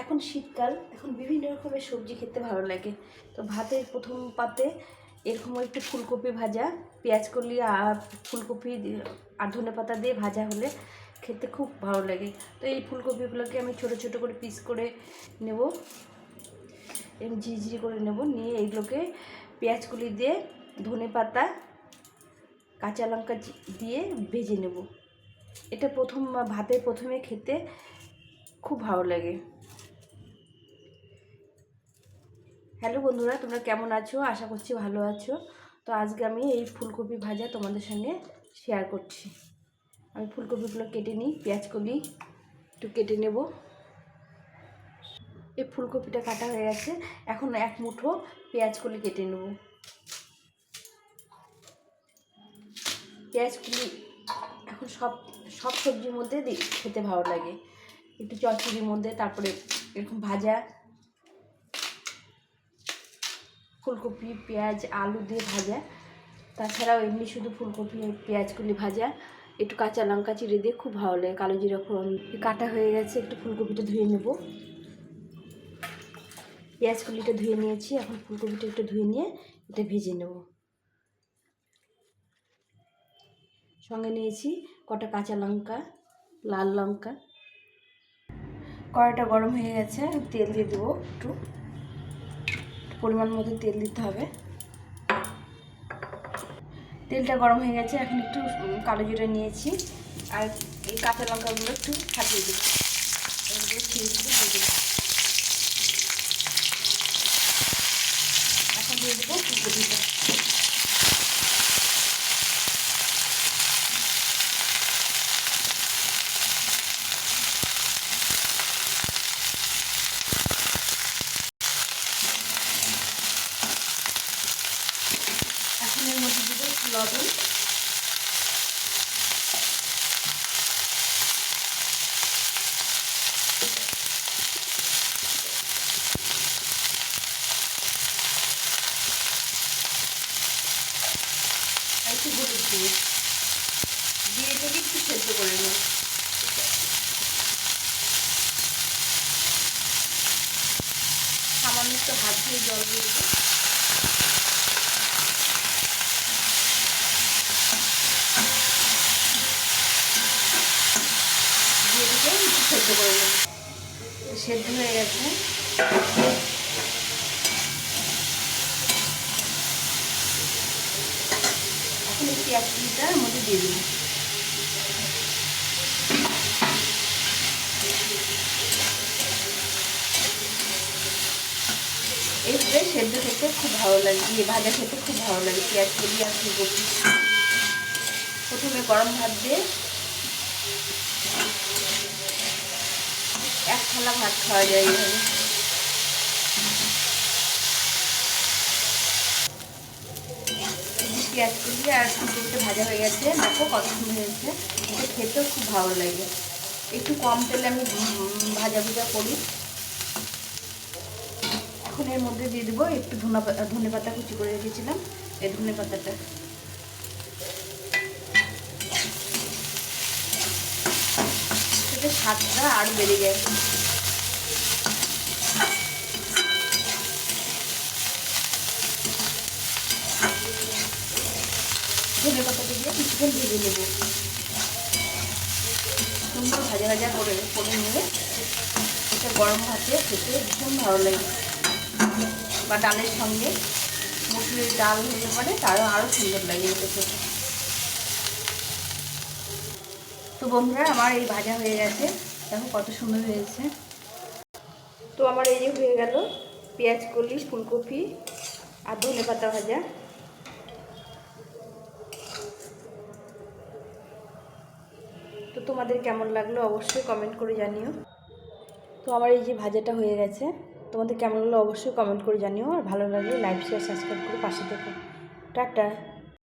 এখন শীতকাল, এখন বিভিন্ন রকমের সবজি খেতে ভালো লাগে। তো ভাতের প্রথম পাতে এরকম একটু ফুলকপি ভাজা, পেঁয়াজ কলি আর ফুলকপি আর ধনে পাতা দিয়ে ভাজা হলে খেতে খুব ভালো লাগে। তো এই ফুলকপিগুলোকে আমি ছোট ছোট করে পিস করে নেব। এরকম ঝিঝিরি করে নেব। নিয়ে এইগুলোকে পেঁয়াজ কলি দিয়ে ধনে পাতা, কাঁচা লঙ্কা দিয়ে ভেজে নেব। এটা প্রথম, ভাতের প্রথমে খেতে খুব ভালো লাগে। হ্যালো বন্ধুরা, তোমরা কেমন আছো? আশা করছি ভালো আছো। তো আজকে আমি এই ফুলকপি ভাজা তোমাদের সঙ্গে শেয়ার করছি। আমি ফুলকপিগুলো কেটে নিই, পেঁয়াজ কলি, একটু কেটে নেব। এই ফুলকপিটা কাটা হয়ে গেছে। এখন এক মুঠো পেঁয়াজ কলি কেটে নেব। পেঁয়াজ কলি এখন সব সব সবজির মধ্যে খেতে ভালো লাগে। একটু চচ্চড়ির মধ্যে, তারপরে এরকম ভাজা ফুলকপি, পেঁয়াজ, আলু দিয়ে ভাজা। তাছাড়াও এমনি শুধু ফুলকপি পেঁয়াজগুলি ভাজা। একটু কাঁচা লঙ্কা চিড়ে দিয়ে খুব ভালো লাগে। কালো জিরা ফোড়ন কাটা হয়ে গেছে। একটু ফুলকপিটা ধুয়ে নেব। পেঁয়াজগুলিটা ধুয়ে নিয়েছি। এখন ফুলকপিটা একটু ধুয়ে নিয়ে এটা ভেজে নেব। সঙ্গে নিয়েছি কটা কাঁচা লঙ্কা, লাল লঙ্কা। কড়াইটা গরম হয়ে গেছে। তেল দিয়ে দেবো একটু। পরিমাণ মতো তেল দিতে হবে। তেলটা গরম হয়ে গেছে, এখন একটু কালো জিরে নিয়েছি। আর এই কাঁচা লঙ্কাগুলো একটু ফাটিয়ে দেবো এগুলো ছিঁড়ে ছিঁড়ে দিয়ে দেবো। এখন দিয়ে দেবো ফুলকপিটা এখন এর মধ্যে দেবো একটু লবণ। একটু হলুদ দিয়ে। দিয়ে এটাকে একটু সেদ্ধ করে নেব। সামান্য একটু হাত দিয়ে জল দিয়ে দেবো দিয়ে দিকে একটু সেদ্ধ করে হয়ে গেছে। এখন এই পেঁয়াজ কুলিটার মধ্যে দিয়ে দিন এইভাবে সেদ্ধ খেতে খুব ভালো লাগে ভাজা খেতে খুব ভালো লাগে, পেঁয়াজ কুলি আর প্রথমে গরম ভাত দিয়ে এক থালা ভাত খাওয়া যায় এইভাবে পেঁয়াজ কুলি আর ফুলকপিটা ভাজা হয়ে গেছে। দেখো কত সুন্দর হয়েছে। এটা খেতেও খুব ভালো লাগে। একটু কম তেলে আমি ভাজা ভুজা করি। এখন এর মধ্যে দিয়ে দেবো একটু ধনে ধনে পাতা কুচি করে রেখেছিলাম। এই ধনে পাতাটা। সেটা স্বাদটা আরও বেড়ে যায় ধনে পাতাটা দিয়ে কিছুক্ষণ ভেজে নেব সুন্দর ভাজা ভাজা করে করে নিয়ে এটা গরম ভাতে খেতে ভীষণ ভালো লাগে। বা ডালের সঙ্গে মুসুরির ডাল হয়ে পরে, তারও আরও সুন্দর লাগে এটা খেতে। তো বন্ধুরা, আমার এই ভাজা হয়ে গেছে। দেখো কত সুন্দর হয়েছে। তো আমার এই যে হয়ে গেল পেঁয়াজ কলি, ফুলকপি আর ধনে পাতা ভাজা। তোমাদের কেমন লাগল অবশ্যই কমেন্ট করে জানিও। তো আমার এই যে ভাজাটা হয়ে গেছে, তোমাদের কেমন লাগল অবশ্যই কমেন্ট করে জানিও। আর ভালো লাগলে লাইক শেয়ার সাবস্ক্রাইব করে পাশে থেকে। টাটা।